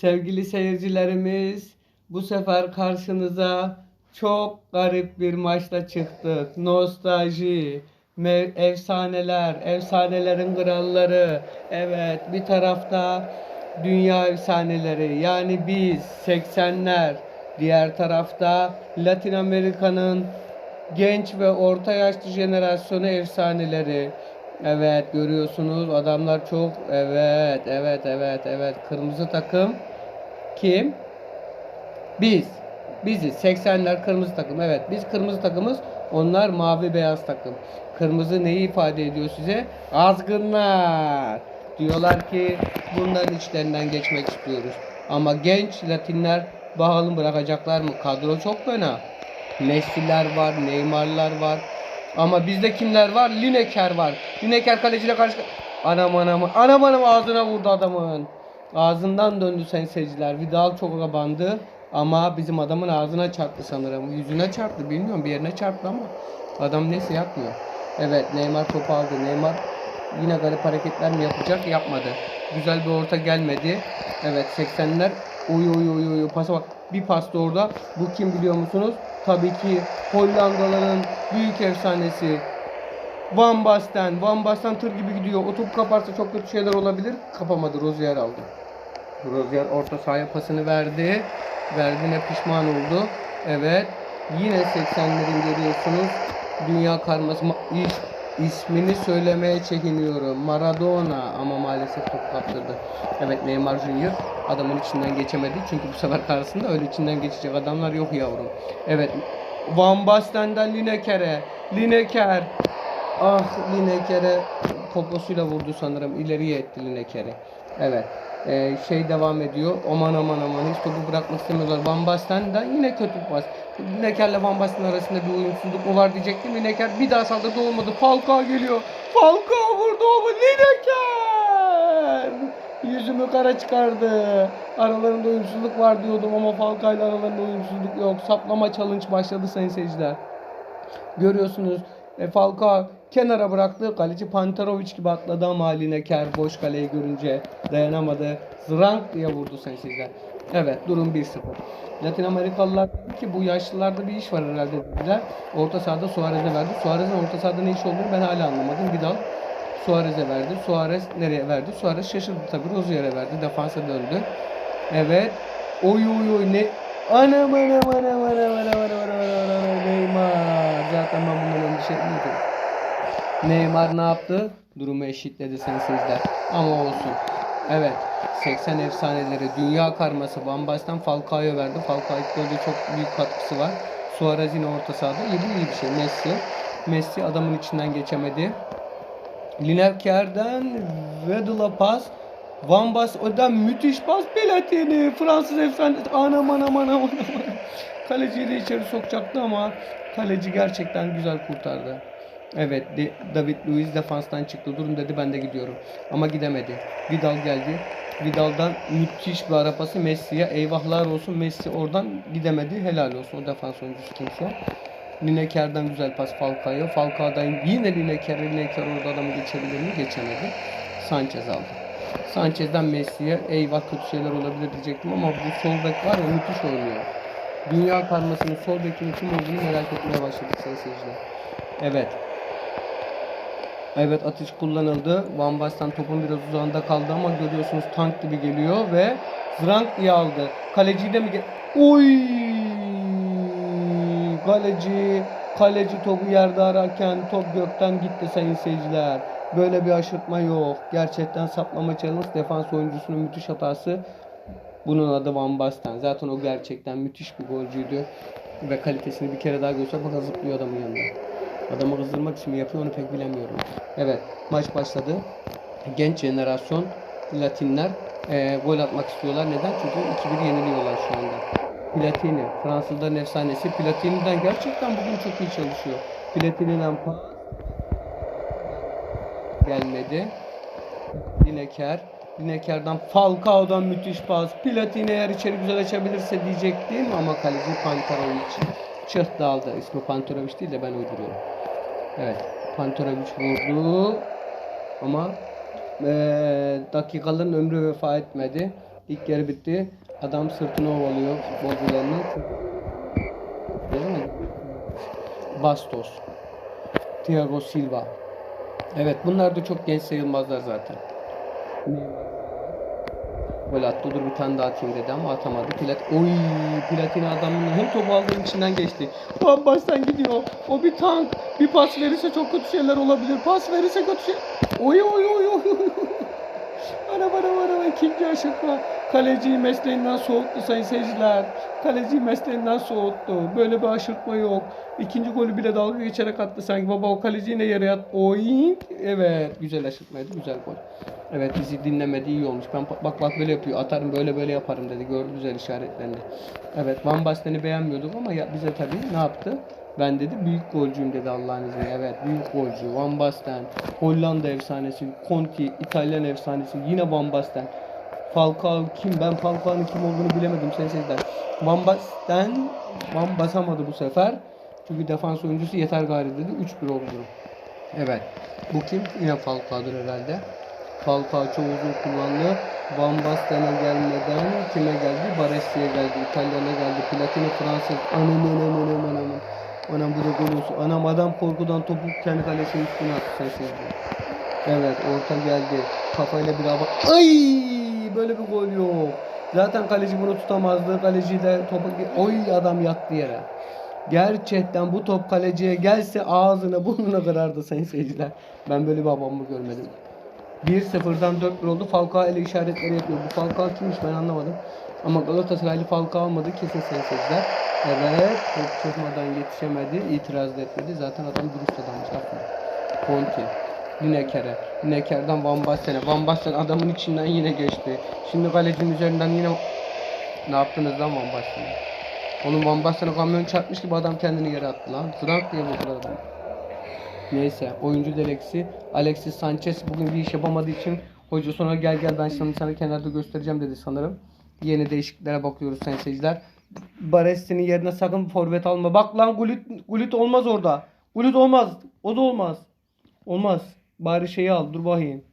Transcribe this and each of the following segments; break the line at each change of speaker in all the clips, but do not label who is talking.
Sevgili seyircilerimiz, bu sefer karşınıza çok garip bir maçla çıktık. Nostalji, efsaneler, efsanelerin kralları. Evet, bir tarafta dünya efsaneleri yani biz 80'ler, diğer tarafta Latin Amerika'nın genç ve orta yaşlı jenerasyonu efsaneleri. Evet görüyorsunuz adamlar çok evet evet evet evet kırmızı takım kim? Biz. Biziz. 80'ler kırmızı takım. Evet biz kırmızı takımız. Onlar mavi beyaz takım. Kırmızı neyi ifade ediyor size? Azgınlar. Diyorlar ki bunların içlerinden geçmek istiyoruz. Ama genç Latinler bakalım bırakacaklar mı? Kadro çok fena. Messi'ler var, Neymar'lar var. Ama bizde kimler var? Lineker var. Lineker kaleciyle karşı... Anam anam anam anam ağzına vurdu adamın. Ağzından döndü sen seyirciler. Vidal çok abandı. Ama bizim adamın ağzına çarptı sanırım. Yüzüne çarptı bilmiyorum bir yerine çarptı ama. Adam neyse yapmıyor. Evet Neymar topu aldı. Neymar yine garip hareketler mi yapacak? Yapmadı. Güzel bir orta gelmedi. Evet 80'ler. Uy uy uy uy pasa bak. Bir pas da orada. Bu kim biliyor musunuz? Tabii ki Hollandalıların büyük efsanesi Van Basten. Van Basten tır gibi gidiyor. O top kaparsa çok kötü şeyler olabilir. Kapamadı. Rozier aldı. Rozier orta sahaya pasını verdi. Verdiğine pişman oldu. Evet. Yine 80'lerin görüyorsunuz. Dünya karması ismini söylemeye çekiniyorum. Maradona ama maalesef top kaptırdı. Evet Neymar Junior adamın içinden geçemedi. Çünkü bu sefer karşısında öyle içinden geçecek adamlar yok yavrum. Evet. Van Basten'den Lineker'e. Lineker. Ah Lineker'e poposuyla vurdu sanırım. İleriye etti Lineker'i. Evet. Ee, şey devam ediyor. Aman aman aman hiç topu bırakmak istemiyorlar. Van Basten'den yine kötü pas. Lineker'le Van Basten arasında bir uyumsuzluk mu var diyecektim. Lineker bir daha saldırdı olmadı. Falcao geliyor. Falcao vurdu ama Lineker yüzümü kara çıkardı. Aralarında uyumsuzluk var diyordum ama Falcao ile aralarında uyumsuzluk yok. Saplama challenge başladı sayın seyirciler. Görüyorsunuz e, Falcao Kenara bıraktı. Kaleci Pantarovic gibi atladı ama haline Ker boş kaleyi görünce dayanamadı. Zrank diye vurdu sensizden. Evet durum 1-0. Latin Amerikalılar ki bu yaşlılarda bir iş var herhalde dediler. Orta sahada Suarez'e verdi. Suarez'in orta sahada ne iş olduğunu ben hala anlamadım. Vidal Suarez'e verdi. Suarez nereye verdi? Suarez şaşırdı tabii. Rozier'e verdi. Defansa döndü. Evet. Oy oy oy ne Anam anam anam anam anam anam anam anam Neymar. Zaten ben bundan endişe etmiyordum. Neymar ne yaptı? Durumu eşitledi seyirciler. Ama olsun. Evet. 80 efsaneleri dünya karması Van Basten Falcao'ya verdi. Falcao golde çok büyük katkısı var. Suarez yine orta sahada. İyi bu iyi bir şey. Messi. Messi adamın içinden geçemedi. Lineker'den Vedula pas. Van Bas oradan müthiş pas Platini. Fransız efsane. Anam anam anam anam. Kaleciyi de içeri sokacaktı ama kaleci gerçekten güzel kurtardı. Evet David Luiz defanstan çıktı. Durun dedi ben de gidiyorum. Ama gidemedi. Vidal geldi. Vidal'dan müthiş bir ara pası Messi'ye. Eyvahlar olsun Messi oradan gidemedi. Helal olsun o defans oyuncusu kimse. Lineker'den güzel pas Falcao'ya. Falcao'dan yine Lineker. Lineker orada adamı geçebilir mi? Geçemedi. Sanchez aldı. Sanchez'den Messi'ye eyvah kötü şeyler olabilir diyecektim ama bu sol bek var ya müthiş oynuyor. Dünya karmasının sol bekinin kim olduğunu merak etmeye başladık sayın seyirciler. Evet. Evet atış kullanıldı. Van Basten topun biraz uzağında kaldı ama görüyorsunuz tank gibi geliyor ve Zrank diye aldı. Kaleciyi de mi ge- Oy! Kaleci kaleci topu yerde ararken top gökten gitti sayın seyirciler. Böyle bir aşırtma yok. Gerçekten saplama challenge defans oyuncusunun müthiş hatası. Bunun adı Van Basten. Zaten o gerçekten müthiş bir golcüydü. Ve kalitesini bir kere daha göster. Bak zıplıyor adamın yanında. Adamı kızdırmak için mi yapıyor onu pek bilemiyorum. Evet maç başladı. Genç jenerasyon Latinler eee, gol atmak istiyorlar. Neden? Çünkü 2-1 yeniliyorlar şu anda. Platini, Fransızların efsanesi. Platini'den gerçekten bugün çok iyi çalışıyor. Platini'den pas gelmedi. Lineker. Lineker'den Falcao'dan müthiş pas. Platini eğer içeri güzel açabilirse diyecektim ama kaleci Pantarovic çıktı aldı. İsmi Pantarovic değil de ben uyduruyorum. Evet. Pantarovic vurdu. Ama eee dakikaların ömrü vefa etmedi. İlk yarı bitti. Adam sırtını ovalıyor futbolcularını. Değil mi? Bastos. Thiago Silva. Evet bunlar da çok genç sayılmazlar zaten. Gol attı. Dur bir tane daha atayım dedi ama atamadı. Plat Oy Platini adamın hem topu aldığım içinden geçti. Van Basten gidiyor. O bir tank. Bir pas verirse çok kötü şeyler olabilir. Pas verirse kötü şey. Oy oy oy oy. oy. Ana bana bana ikinci aşırtma. Kaleciyi mesleğinden soğuttu sayın seyirciler. Kaleciyi mesleğinden soğuttu. Böyle bir aşırtma yok. İkinci golü bile dalga geçerek attı sanki. Baba o kaleci yine yere yat. Oy. Evet güzel aşırtmaydı. Güzel gol. Evet bizi dinlemedi iyi olmuş. Ben bak bak böyle yapıyor. Atarım böyle böyle yaparım dedi. Gördü güzel işaretlerini. Evet Van Basten'i beğenmiyorduk ama ya, bize tabii ne yaptı? Ben dedi büyük golcüyüm dedi Allah'ın izniyle. Evet büyük golcü. Van Basten. Hollanda efsanesi. Conti. İtalyan efsanesi. Yine Van Basten. Falcao kim? Ben Falcao'nun kim olduğunu bilemedim seyirciler. Van Basten Van basamadı bu sefer. Çünkü defans oyuncusu yeter gari dedi. 3-1 oldu. Evet. Bu kim? Yine Falcao'dur herhalde. Falcao çok uzun kullandı. Van Basten'e gelmeden kime geldi? Baresi'ye geldi. İtalyan'a geldi. Platini Fransız. Anam anam anam anam. Anam bu da gol olsun. Anam adam korkudan topu kendi kalesinin üstüne attı sen seyirciler. Evet orta geldi. Kafayla bir hava. Ay böyle bir gol yok. Zaten kaleci bunu tutamazdı. Kaleci de topu oy adam yattı yere. Gerçekten bu top kaleciye gelse ağzına burnuna kırardı sayın seyirciler. Ben böyle bir babamı görmedim. 1-0'dan 4-1 oldu. Falcao ele işaretleri yapıyor. Bu Falcao kimmiş ben anlamadım. Ama Galatasaraylı Falcao almadı kesin sayın seyirciler. Evet. Top çözmeden yetişemedi. İtiraz etmedi. Zaten adam dürüst adammış. Aferin. Conte. Lineker'e. Lineker'den Van Basten'e. Van Basten adamın içinden yine geçti. Şimdi kalecinin üzerinden yine ne yaptınız lan Van Basten'e? Onun Van Basten'e kamyon çarpmış gibi adam kendini yere attı lan. Zrank diye vurdular adamı. Neyse oyuncu delexi Alexis Sanchez bugün bir iş yapamadığı için hoca sonra gel gel ben sana, sana kenarda göstereceğim dedi sanırım. Yeni değişikliklere bakıyoruz sayın seyirciler. Baresi'nin yerine sakın forvet alma. Bak lan Gullit, Gullit olmaz orada. Gullit olmaz. O da olmaz. Olmaz. Bari şeyi al dur bakayım.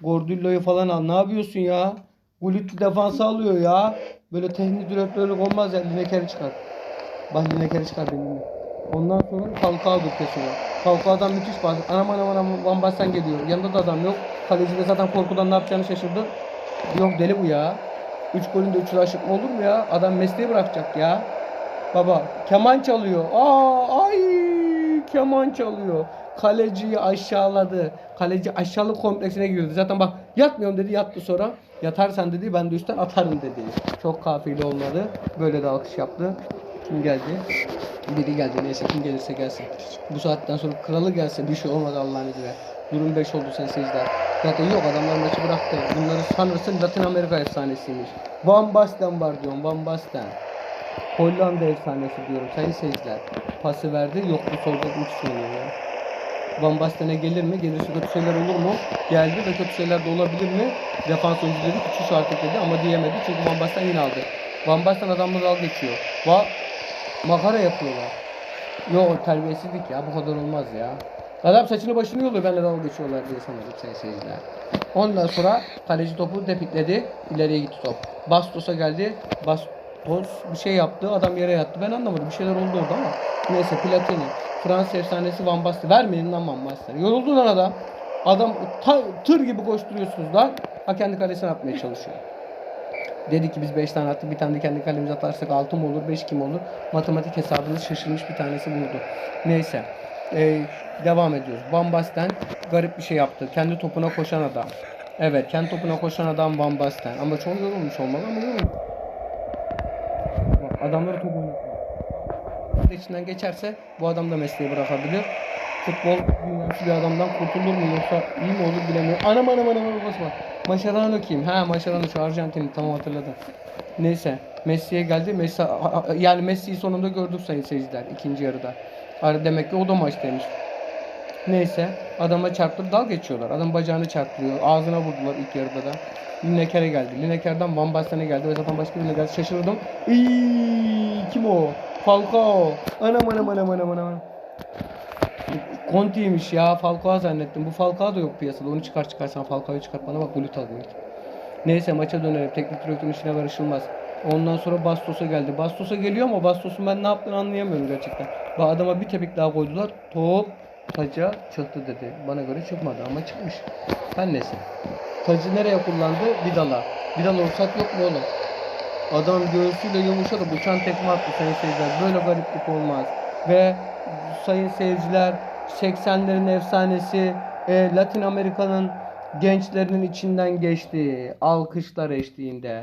Gordillo'yu falan al. Ne yapıyorsun ya? Gullit defansı alıyor ya. Böyle teknik direktörlük olmaz ya. Lineker'i çıkar. Bak Lineker'i çıkar benim. Ondan sonra Falcao'dur kesin o. Falcao'dan müthiş bas. Anam anam anam Van Basten geliyor. Yanında da adam yok. Kaleci de zaten korkudan ne yapacağını şaşırdı. Yok deli bu ya. 3 golün de 3'ü aşıkma olur mu ya? Adam mesleği bırakacak ya. Baba keman çalıyor. Aa ay keman çalıyor. Kaleciyi aşağıladı. Kaleci aşağılık kompleksine girdi. Zaten bak yatmıyorum dedi yattı sonra. Yatarsan dedi ben de üstten atarım dedi. Çok kafiyeli olmadı. Böyle de alkış yaptı. Kim geldi? Biri geldi. Neyse kim gelirse gelsin. Bu saatten sonra kralı gelse bir şey olmadı Allah'ın izniyle. Durum 5 oldu sen seyirciler. Zaten yok adamlar maçı bıraktı. Bunları sanırsın Latin Amerika efsanesiymiş. Van Basten var diyorum Van Basten. Hollanda efsanesi diyorum sayın seyirciler. Pası verdi yok bu solda müthiş oynuyor ya. Van Basten'e gelir mi? Gelirse kötü şeyler olur mu? Geldi ve kötü şeyler de olabilir mi? Defans oyuncu dedi ki şu artık dedi ama diyemedi çünkü Van Basten yine aldı. Van Basten adamları al geçiyor. Va makara yapıyorlar. Yok terbiyesizlik ya bu kadar olmaz ya. Adam saçını başını yoluyor benimle dalga geçiyorlar diye sanırım sayın seyirciler. Ondan sonra kaleci topu depikledi. ileriye gitti top. Bastos'a geldi. Bastos bir şey yaptı. Adam yere yattı. Ben anlamadım. Bir şeyler oldu orada ama. Neyse Platini. Fransız efsanesi Van Basten. Vermeyin lan Van Basten. Yoruldu lan adam. Adam ta- tır gibi koşturuyorsunuz lan. Ha kendi kalesine atmaya çalışıyor. Dedi ki biz 5 tane attık bir tane de kendi kalemize atarsak 6 mı olur 5 kim olur? Matematik hesabını şaşırmış bir tanesi buldu. Neyse. Ee, devam ediyoruz. Van Basten garip bir şey yaptı. Kendi topuna koşan adam. Evet kendi topuna koşan adam Van Basten. Ama çok yorulmuş olmalı ama yorulmuş. Adamları top oynatıyor. İçinden geçerse bu adam da mesleği bırakabilir. Futbol dünyası bir adamdan kurtulur mu yoksa iyi mi olur bilemiyorum. Anam anam anam basma. Mascherano kim? Ha Mascherano şu Arjantinli tamam hatırladım. Neyse Messi'ye geldi. Messi yani Messi'yi sonunda gördük sayın seyirciler ikinci yarıda. Demek ki o da maçtaymış. Neyse adama çarptı dal geçiyorlar. Adam bacağını çarptırıyor. Ağzına vurdular ilk yarıda da. Lineker'e geldi. Lineker'den Van Basten'e geldi ve zaten başka birine geldi. Şaşırdım. İyi, kim o? Falcao. Anam anam anam anam anam. Conti'ymiş ya. Falcao zannettim. Bu Falcao da yok piyasada. Onu çıkar çıkarsan Falcao'yu çıkart bana bak Gullit al Gullit. Neyse maça dönelim. Teknik direktörün işine karışılmaz. Ondan sonra Bastos'a geldi. Bastos'a geliyor ama Bastos'un ben ne yaptığını anlayamıyorum gerçekten. Bu adama bir tepik daha koydular. Top taca çıktı dedi. Bana göre çıkmadı ama çıkmış. Her neyse. Tacı nereye kullandı? Vidal'a. Vidal olsak yok mu oğlum? Adam göğsüyle yumuşadı. Uçan tekme attı sayın seyirciler. Böyle gariplik olmaz. Ve sayın seyirciler 80'lerin efsanesi e, Latin Amerika'nın gençlerinin içinden geçti. Alkışlar eşliğinde.